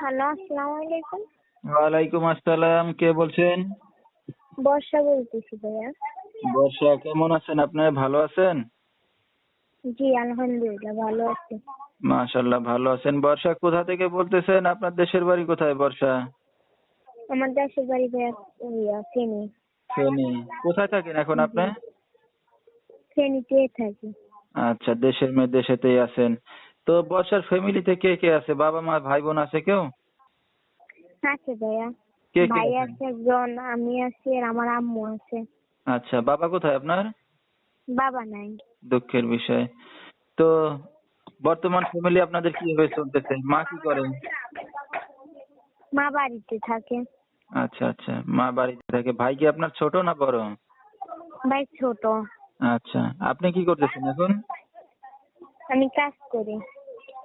Hello আসসালামু আলাইকুম। ওয়ালাইকুম আসসালাম কে বলছেন? বর্ষা বলতেছি ভাইয়া। বর্ষা কেমন আছেন আপনি? ভালো আছেন? জি আলহামদুলিল্লাহ ভালো আছি। মাশাল্লাহ ভালো আছেন। বর্ষা কোথা থেকে বলতেছেন? আপনার দেশের বাড়ি কোথায় বর্ষা? আমার দেশের বাড়ি ভাইয়া ইয়া ফেনী। ফেনী। কোথায় থাকেন এখন আপনি? ফেনীতে থাকি। আচ্ছা দেশের মেয়ে দেশেতেই আছেন। তো বর্ষার ফ্যামিলিতে কে কে আছে? বাবা মা ভাই বোন আছে কেউ? আছে ভাইয়া। কে কে ভাই আছে? একজন আমি আছি আর আমার আম্মু আছে। আচ্ছা বাবা কোথায় আপনার? বাবা নাই। দুঃখের বিষয়। তো বর্তমান ফ্যামিলি আপনাদের কীভাবে চলতেছে? মা কি করেন মা বাড়িতে থাকে। আচ্ছা আচ্ছা মা বাড়িতে থাকে। ভাই কি আপনার ছোট না বড়? ভাই ছোট। আচ্ছা আপনি কি করতেছেন এখন? আমি কাজ করি।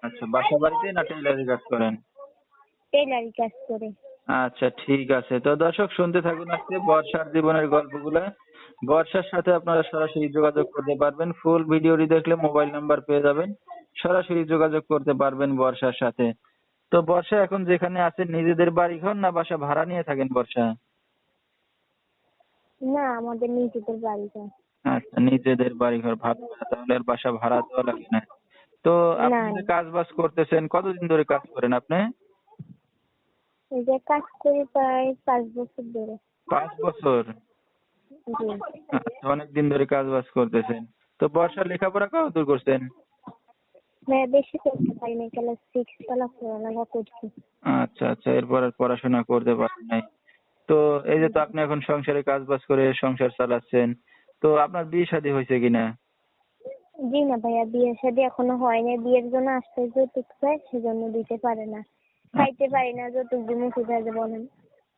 আচ্ছা বাসা বাড়িতে না টেইলারি কাজ করেন? টেলারি কাজ করি। আচ্ছা ঠিক আছে। তো দর্শক শুনতে থাকুন আজকে বর্ষার জীবনের গল্পগুলা। বর্ষার সাথে আপনারা সরাসরি যোগাযোগ করতে পারবেন। ফুল ভিডিওটি দেখলে মোবাইল নাম্বার পেয়ে যাবেন। সরাসরি যোগাযোগ করতে পারবেন বর্ষার সাথে। তো বর্ষা এখন যেখানে আছেন নিজেদের বাড়ি ঘর না বাসা ভাড়া নিয়ে থাকেন বর্ষা? না আমাদের নিজেদের বাড়িতে আচ্ছা নিজেদের বাড়ি ঘর ভালো তাহলে আর বাসা ভাড়া দেওয়া লাগে না। তো আপনি কাজ বাজ করতেছেন কতদিন ধরে কাজ করেন আপনি? এই যে কাজ করি প্রায় পাঁচ বছর ধরে। পাঁচ বছর? আচ্ছা অনেক দিন ধরে কাজ বাজ করতেছেন। তো বর্ষা লেখাপড়া কত দূর করছেন? ভাইয়া বেশি করতে পারিনি ক্লাস সিক্স ক্লাস পড়ালেখা করছি। আচ্ছা আচ্ছা এরপর আর পড়াশোনা করতে পারেন নাই। তো এই যে তো আপনি এখন সংসারে কাজ বাজ করে সংসার চালাচ্ছেন তো আপনার বিয়ে শাদী হয়েছে কিনা? জি না ভাইয়া বিয়ে শাদী এখনও হয়নি বিয়ের জন্য আসতে যৌতুক চাই সেজন্য দিতে পারে না। খাইতে পারি না যৌতুক দিয়ে মুখে যাবে বলেন।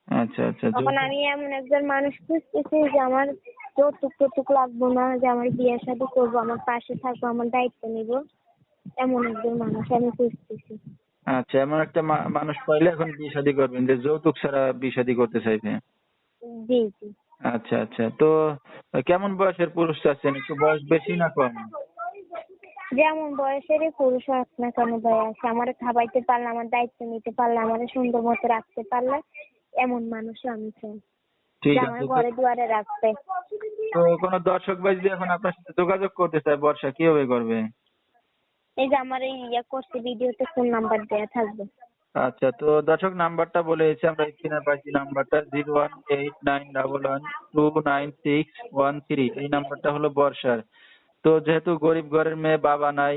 আচ্ছা আচ্ছা তখন আমি এমন একজন মানুষ খুঁজতেছি যে আমার যৌতুক টৌতুক লাগবো না যে আমার বিয়ে শাদী করব আমার পাশে থাকব আমার দায়িত্ব নিব। এমন একজন মানুষ আমি খুঁজতেছি। আচ্ছা এমন একটা মানুষ পাইলে এখন বিয়ে শাদী করবেন যে যৌতুক ছাড়া বিয়ে শাদী করতে চাইছে জি জি। আচ্ছা আচ্ছা। তো কেমন বয়সের পুরুষ চাচ্ছেন একটু বয়স বেশি না কম? যেমন বয়সেরই পুরুষ হোক না কেন ভাইয়া সে আমার খাবাইতে পারলে আমার দায়িত্ব নিতে পারলে আমার সুন্দর মতো রাখতে পারলে এমন মানুষ আমি চাই আছে আমার ঘরে দুয়ারে রাখবে। তো কোনো দর্শক ভাই যদি এখন আপনার সাথে যোগাযোগ করতে চায় বর্ষা কীভাবে করবে? এই যে আমার এই ইয়ে করছে ভিডিওতে ফোন নাম্বার দেয়া থাকবে। আচ্ছা তো দর্শক নাম্বারটা বলে আমরা স্ক্রিনে পাইছি নাম্বারটা zero one eight nine double one two nine six one three এই নাম্বারটা হলো বর্ষার। তো যেহেতু গরিব ঘরের মেয়ে বাবা নাই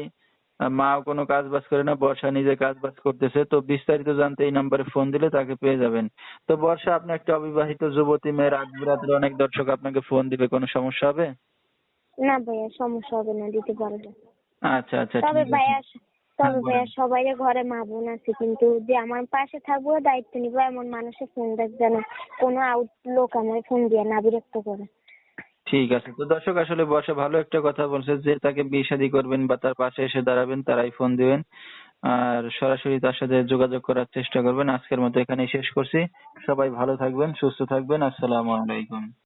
মাও কোনো কাজ বাজ করে না বর্ষা নিজে কাজ বাজ করতেছে তো বিস্তারিত জানতে এই নাম্বারে ফোন দিলে তাকে পেয়ে যাবেন। তো বর্ষা আপনি একটা অবিবাহিত যুবতী মেয়ে রাত বিরাতের অনেক দর্শক আপনাকে ফোন দিবে কোনো সমস্যা হবে? না ভাইয়া সমস্যা হবে না দিতে পারবে। আচ্ছা আচ্ছা তবে ভাইয়া তবে হ্যাঁ, ভাইয়া। সবাই ঘরে মা বোন আছে কিন্তু যে আমার পাশে থাকব দায়িত্ব নিবো এমন মানুষের ফোন দেখ যেন কোনো আউট লোক আমার ফোন দিয়ে না বিরক্ত করে। ঠিক আছে। তো দর্শক, আসলে বসে ভালো একটা কথা বলছে যে, তাকে বিয়ে শাদী করবেন বা তার পাশে এসে দাঁড়াবেন তারাই ফোন দিবেন। আর সরাসরি তার সাথে যোগাযোগ করার চেষ্টা করবেন। আজকের মতো এখানেই শেষ করছি। সবাই ভালো থাকবেন, সুস্থ থাকবেন। আসসালামু আলাইকুম।